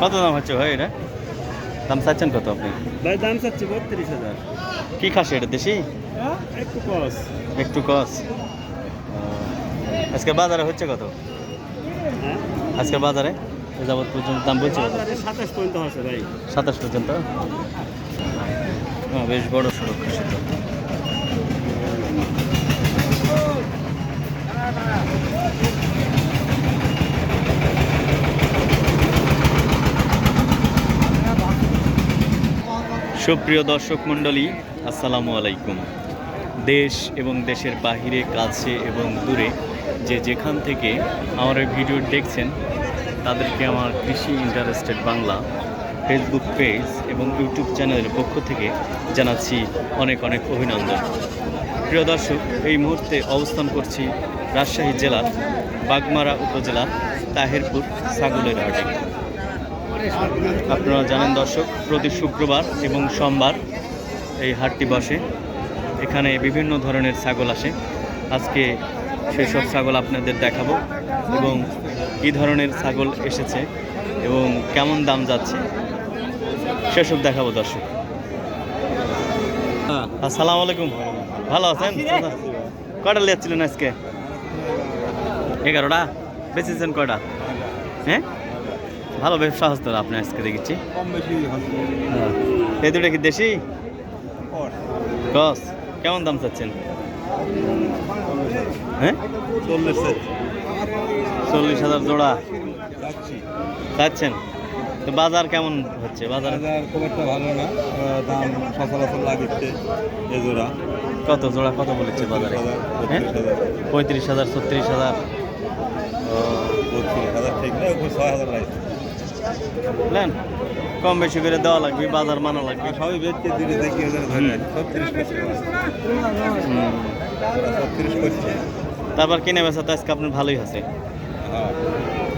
কত দাম হচ্ছে ভাই এটা? দাম চাচ্ছেন কত আপনি? ভাই দাম চাচ্ছে বত্রিশ হাজার। কী খাসি এটা দেশি? একটু কস। একটু কস। আজকে বাজারে হচ্ছে কত? হ্যাঁ? আজকে বাজারে? যাবত পর্যন্ত দাম বলছে সাতাশ পর্যন্ত আছে ভাই। সাতাশ পর্যন্ত? হ্যাঁ বেশ বড় সড়ক খাসি সুপ্রিয় দর্শক মণ্ডলী, আসসালামু আলাইকুম। দেশ এবং দেশের বাহিরে, কাছে এবং দূরে যে যেখান থেকে আমার এই ভিডিও দেখছেন, তাদেরকে আমার কৃষি ইন্টারেস্টেড বাংলা ফেসবুক পেজ এবং ইউটিউব চ্যানেলের পক্ষ থেকে জানাচ্ছি অনেক অনেক অভিনন্দন। প্রিয় দর্শক, এই মুহূর্তে অবস্থান করছি রাজশাহী জেলার বাগমারা উপজেলার তাহেরপুর ছাগলের হাটে। আপনারা জানেন দর্শক প্রতি শুক্রবার এবং সোমবার এই হাটটি বসে। এখানে বিভিন্ন ধরনের ছাগল আসে। আজকে সেসব ছাগল আপনাদের দেখাবো এবং কী ধরনের ছাগল এসেছে এবং কেমন দাম যাচ্ছে সেসব দেখাবো দর্শক। আসসালামু আলাইকুম। ভালো আছেন? কয়টা লিয়াচ্ছিলেন আজকে? এগারোটা? বেঁচেছেন কয়টা? হ্যাঁ? ভালো ব্যবসা হচ্ছে আপনি আজকে দেখেছি। কম এই দুটো কি দেশি? কস কেমন দাম চাচ্ছেন? হ্যাঁ? চল্লিশ চল্লিশ হাজার জোড়া। চাচ্ছেন? তো বাজার কেমন হচ্ছে? বাজার? খুব একটা ভালো না। দাম সচরাচর লাগছে এ জোড়া। কত জোড়া? কত বলেছে বাজারে? হ্যাঁ? পঁয়ত্রিশ হাজার। ছত্রিশ হাজার। ও বত্রিশ হাজার ঠিক না ছয় হাজার লাগছে। বুঝলেন কম বেশি করে দেওয়া লাগবে বাজার মানা লাগবে। সবই বেচতে দিলে দেখি। তারপর কিনে বেচা তো আজকে আপনার ভালোই আছে।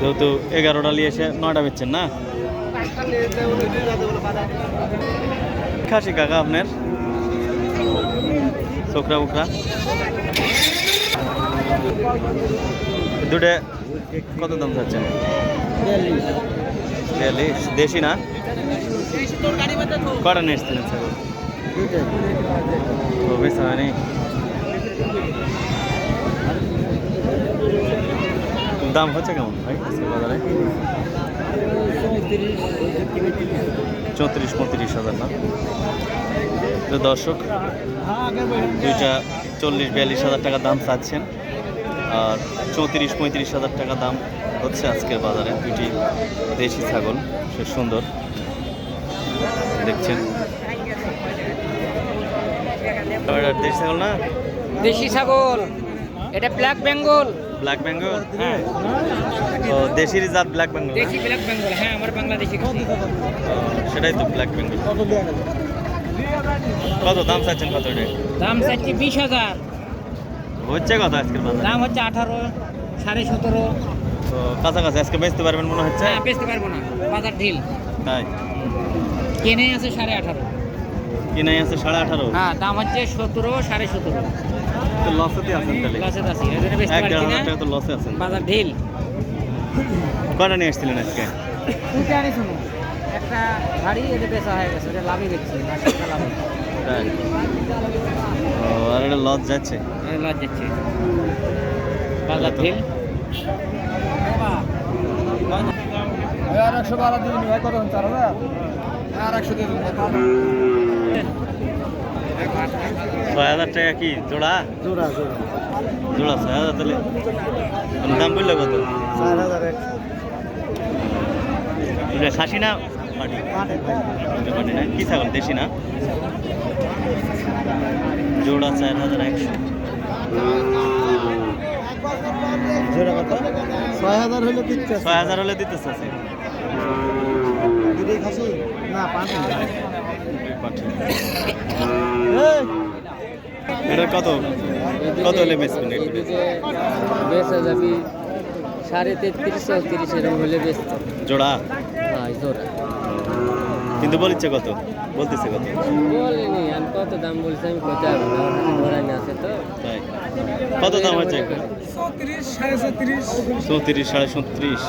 যেহেতু এগারোটা নিয়ে এসে নয়টা বেচছেন না? খাসি কাকা আপনার? চোখরা উখরা দুটো কত দাম চাচ্ছেন? দেশি না? কটা নিয়ে এসছিলেন ছাগল ও বেশ হয়নি দাম হচ্ছে কেমন ভাই? বাজারে চৌত্রিশ, পঁয়ত্রিশ হাজার না? দর্শক, দুইটা চল্লিশ, বিয়াল্লিশ হাজার টাকা দাম চাচ্ছেন। আর চৌত্রিশ পঁয়ত্রিশ হাজার টাকা দাম হচ্ছে আজকের বাজারে। দুইটি দেশি ছাগল সে সুন্দর। দেখছেন। দেশি ছাগল না? দেশি ছাগল। এটা ব্ল্যাক বেঙ্গল। ব্ল্যাক বেঙ্গল? হ্যাঁ। ও দেশির জাত ব্ল্যাক বেঙ্গল দেশি ব্ল্যাক বেঙ্গল। হ্যাঁ আমার বাংলাদেশি সেটাই তো ব্ল্যাক বেঙ্গল। কত দাম চাচ্ছেন কত দাম চাচ্ছি বিশ হাজার। হচ্ছে কত আজকের বাজারে? দাম হচ্ছে আঠারো সাড়ে সতেরো। তো কাছাকাছি আজকে বেচতে পারবেন মনে হচ্ছে? হ্যাঁ বেচতে পারব না। বাজার ঢিল। তাই? কেনে আছে সাড়ে আঠারো। কিনাই আছে সাড়ে আঠারো? হ্যাঁ দাম হচ্ছে সতেরো সাড়ে সতেরো। তো লসেতে আছেন তাহলে? লসে আছি এই বেচতে পারছি না। টাকা তো লসে আছেন। বাজার ঢিল। কটা নিয়ে এসেছিলেন আজকে? দুইটা আনি শুনো একটা গাড়ি এটা বেচা হয়ে গেছে এটা লাভই দেখছি লাভ তাই ও আর এটা লস যাচ্ছে। লজ যাচ্ছে। বাজার ঢিল আর একশো বারো দিন কত চার হাজার? আর একশো দিন ছয় হাজার টাকা কি জোড়া? জোড়া জোড়া। জোড়া ছয় হাজার তাহলে। দাম বলল কত? চার হাজার খাসি না? পাটি না কি ছাগল? দেশি না? জোড়া চার হাজার একশো। জোড়া কত? ছয় হাজার হলে দিচ্ছে। ছয় হাজার হলে দিতেছে না পাঁচ পাটি এটা কত? কত হলে বেচবেন? বেচা যাবি সাড়ে তেত্রিশ চৌত্রিশ এরকম হলে বেচত জোড়া? হ্যাঁ জোড়া। কিন্তু বলিচ্ছে কত? বলতেছে কত? বলিনি আমি কত দাম বলছি আমি কত না আছে তো। তাই। কত দাম হচ্ছে চৌত্রিশ সাড়ে চৌত্রিশ।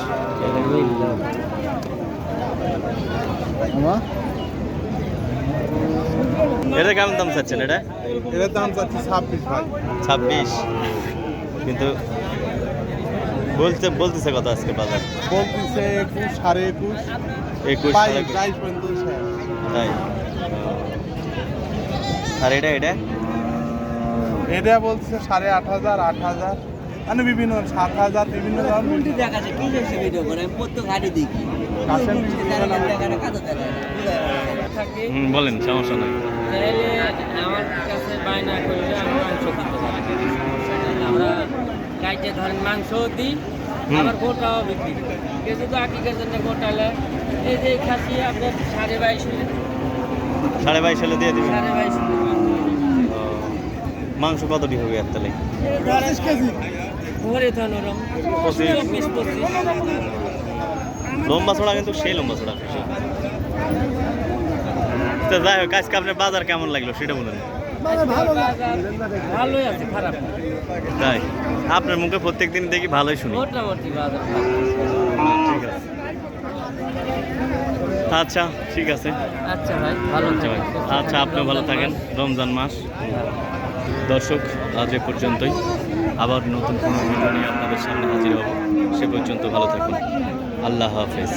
এটা কেমন দাম চাচ্ছেন এটা? এটার দাম চাচ্ছি ছাব্বিশ ভাই। ছাব্বিশ। কিন্তু বলতে বলতেছে কত আজকে বাজার? বলতেছে একুশ সাড়ে একুশ। একুশ। তাই। আর এটা এটা? এটা বলছে সাড়ে আট হাজার আট হাজার। মানে বিভিন্ন সাত হাজার বিভিন্ন দাম। দেখা যায় কি ভিডিও করে? আমি প্রত্যেক হাটে দেখি। বলেন সমস্যা নাই। আমার কাছে বায়না করলে আমি মাংস পারি আমরা গাইতে ধরেন মাংস দিই। আবার গোটাও বিক্রি করি। কেউ যদি আকিকের জন্য গোটালে এই যে খাসি আপনার সাড়ে বাইশ হলে। সাড়ে বাইশ হলে দিয়ে দিবেন? সাড়ে বাইশ মাংস কতটি হবে আর তাহলে পঁচিশ কেজি। ধরে ধন ওরম পঁচিশ। পঁচিশ। লম্বা ছড়া কিন্তু সেই লম্বা ছড়া তো যাই হোক আজকে আপনার বাজার কেমন লাগল সেটা বলুন। ভালোই আছে খারাপ তাই আপনার মুখে প্রত্যেক দিন দেখি ভালোই শুনি। মোটামুটি বাজার ঠিক আছে। আচ্ছা ঠিক আছে। আচ্ছা ভাই ভালো আচ্ছা আচ্ছা আপনিও ভালো থাকেন। রমজান মাস। দর্শক আজ এ পর্যন্তই। আবার নতুন কোনো ভিডিও নিয়ে আপনাদের সামনে হাজির হব। সে পর্যন্ত ভালো থাকুন। আল্লাহ হাফেজ।